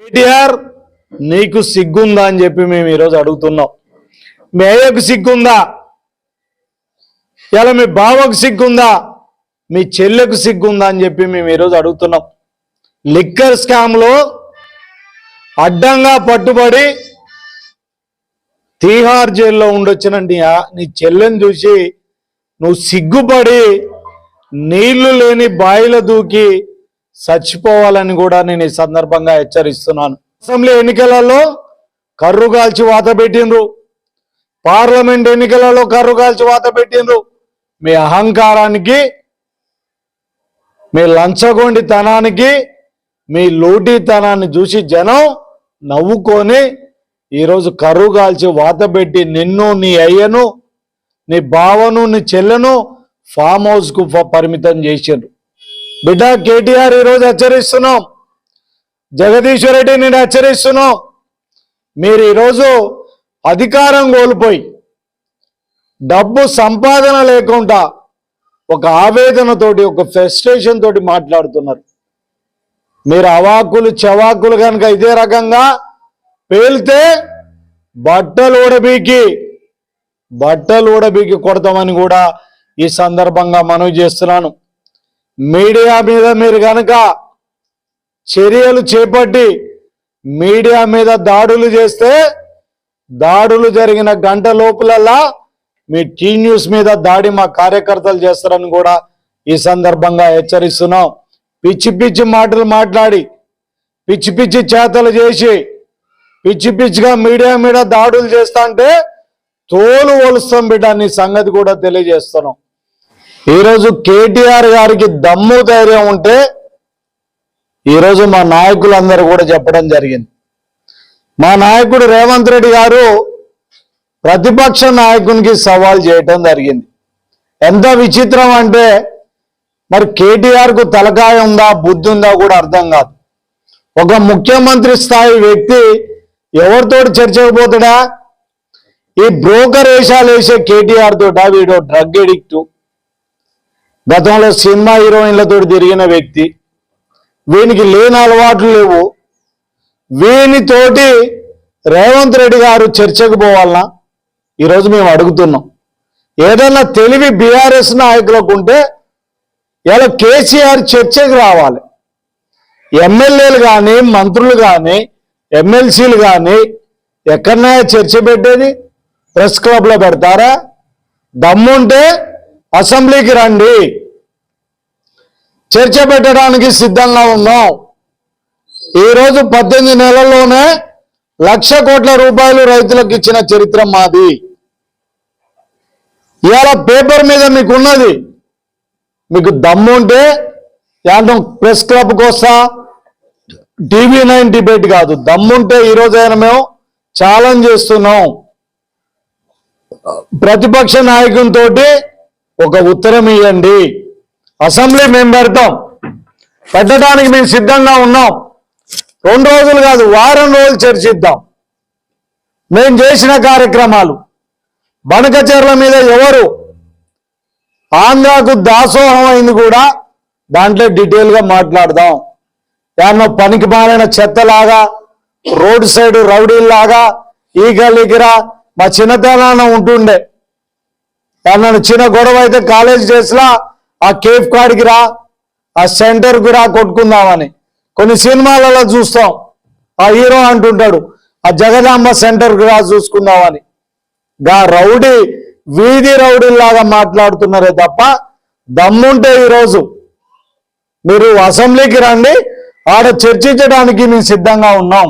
కేటీఆర్ నీకు సిగ్గుందా అని చెప్పి మేము ఈరోజు అడుగుతున్నాం. మీ అయ్యకు సిగ్గుందా? ఇలా మీ బావకు సిగ్గుందా? మీ చెల్లెకు సిగ్గుందా అని చెప్పి మేము ఈరోజు అడుగుతున్నాం. లిక్కర్ స్కామ్లో అడ్డంగా పట్టుబడి తీహార్ జైల్లో ఉండొచ్చిన నీ నీ చెల్లెని చూసి నువ్వు సిగ్గుపడి నీళ్ళు లేని బాయిల దూకి చచ్చిపోవాలని కూడా నేను ఈ సందర్భంగా హెచ్చరిస్తున్నాను. అసెంబ్లీ ఎన్నికలలో కర్రు కాల్చి వాత పెట్టిండ్రు. పార్లమెంట్ ఎన్నికలలో కర్రు కాల్చి వాత పెట్టిండ్రు. మీ అహంకారానికి మీ లంచగొండితనానికి మీ లూటీతనాన్ని చూసి జనం నవ్వుకొని ఈరోజు కర్రు కాల్చి వాత పెట్టి నిన్ను నీ అయ్యను నీ బావను నీ చెల్లెను ఫామ్ హౌస్కు పరిమితం చేసిండ్రు. బిడ్డ కేటీఆర్ ఈరోజు హెచ్చరిస్తున్నాం. జగదీశ్వర్ రెడ్డి నేను హెచ్చరిస్తున్నాం. మీరు ఈరోజు అధికారం కోల్పోయి డబ్బు సంపాదన లేకుండా ఒక ఆవేదనతోటి ఒక ఫ్రస్ట్రేషన్ తోటి మాట్లాడుతున్నారు. మీరు అవాకులు చవాకులు కనుక ఇదే రకంగా పేలితే బట్టలు ఊడబీకి బట్టలు ఊడబీకి కొడతామని కూడా ఈ సందర్భంగా మనవి చేస్తున్నాను. మీడియా మీద మీరు కనుక చర్యలు చేపట్టి మీడియా మీద దాడులు చేస్తే దాడులు జరిగిన గంట లోపలల్లా మీ టీ న్యూస్ మీద దాడి మా కార్యకర్తలు చేస్తారని కూడా ఈ సందర్భంగా హెచ్చరిస్తున్నాం. పిచ్చి పిచ్చి మాటలు మాట్లాడి పిచ్చి పిచ్చి చేతలు చేసి పిచ్చి పిచ్చిగా మీడియా మీద దాడులు చేస్తా అంటే తోలు ఒలుస్తాం బిడ్డ నీ సంగతి కూడా తెలియజేస్తున్నాం. ఈరోజు కేటీఆర్ గారికి దమ్ము ధైర్యం ఉంటే ఈరోజు మా నాయకులందరూ కూడా చెప్పడం జరిగింది. మా నాయకుడు రేవంత్ రెడ్డి గారు ప్రతిపక్ష నాయకునికి సవాల్ చేయటం జరిగింది. ఎంత విచిత్రం అంటే మరి కేటీఆర్కు తలకాయ ఉందా బుద్ధి ఉందా కూడా అర్థం కాదు. ఒక ముఖ్యమంత్రి స్థాయి వ్యక్తి ఎవరితో చర్చకపోతాడా? ఈ బ్రోకర్ వేషాలు వేసే కేటీఆర్ తోట వీడు డ్రగ్ ఎడిక్ట్? గతంలో సినిమా హీరోయిన్లతో తిరిగిన వ్యక్తి. వీనికి లేని అలవాట్లు లేవు. వీనితోటి రేవంత్ రెడ్డి గారు చర్చకు పోవాలన్నా ఈరోజు మేము అడుగుతున్నాం. ఏదైనా తెలివి బీఆర్ఎస్ నాయకులకు ఉంటే ఇలా కేసీఆర్ చర్చకు రావాలి. ఎమ్మెల్యేలు కానీ మంత్రులు కానీ ఎమ్మెల్సీలు కానీ ఎక్కడన్నా చర్చ పెట్టేది ప్రెస్ క్లబ్లో పెడతారా? దమ్ముంటే అసెంబ్లీకి రండి. చర్చ పెట్టడానికి సిద్ధంగా ఉన్నాం. ఈరోజు పద్దెనిమిది నెలల్లోనే లక్ష కోట్ల రూపాయలు రైతులకు ఇచ్చిన చరిత్ర మాది. ఇవాళ పేపర్ మీద మీకు ఉన్నది మీకు దమ్ముంటే యాదం ప్రెస్ క్లబ్కి వస్తా టీవీ నైన్ డిబేట్ కాదు దమ్ముంటే ఈ రోజైనా మేము ఛాలెంజ్ చేస్తున్నాం. ప్రతిపక్ష నాయకునితో ఒక ఉత్తరం ఇవ్వండి అసెంబ్లీ మేము పెడతాం పెట్టడానికి మేము సిద్ధంగా ఉన్నాం. రెండు రోజులు కాదు వారం రోజులు చర్చిద్దాం. మేము చేసిన కార్యక్రమాలు. బనకచర్ల మీద ఎవరు ఆంధ్రాకు దాసోహం అయింది కూడా దాంట్లో డీటెయిల్గా మాట్లాడదాం. ఏమన్నా పనికి మారిన చెత్తలాగా రోడ్ సైడ్ రౌడీల్లాగా ఈగలిగిరా మా చిన్నతనాన ఉంటుండే. ఏమన్నా చిన్న గొడవ అయితే కాలేజ్ డేస్లా ఆ కేఫ్ కాడికి రా ఆ సెంటర్కి రా కొట్టుకుందామని. కొన్ని సినిమాలలో చూస్తాం. ఆ హీరో అంటుంటాడు ఆ జగదాంబ సెంటర్కి రా చూసుకుందామని. గా రౌడీ వీధి రౌడీలాగా మాట్లాడుతున్నారే తప్ప దమ్ముంటే ఈరోజు మీరు అసెంబ్లీకి రండి ఆడ చర్చించడానికి మేము సిద్ధంగా ఉన్నాం.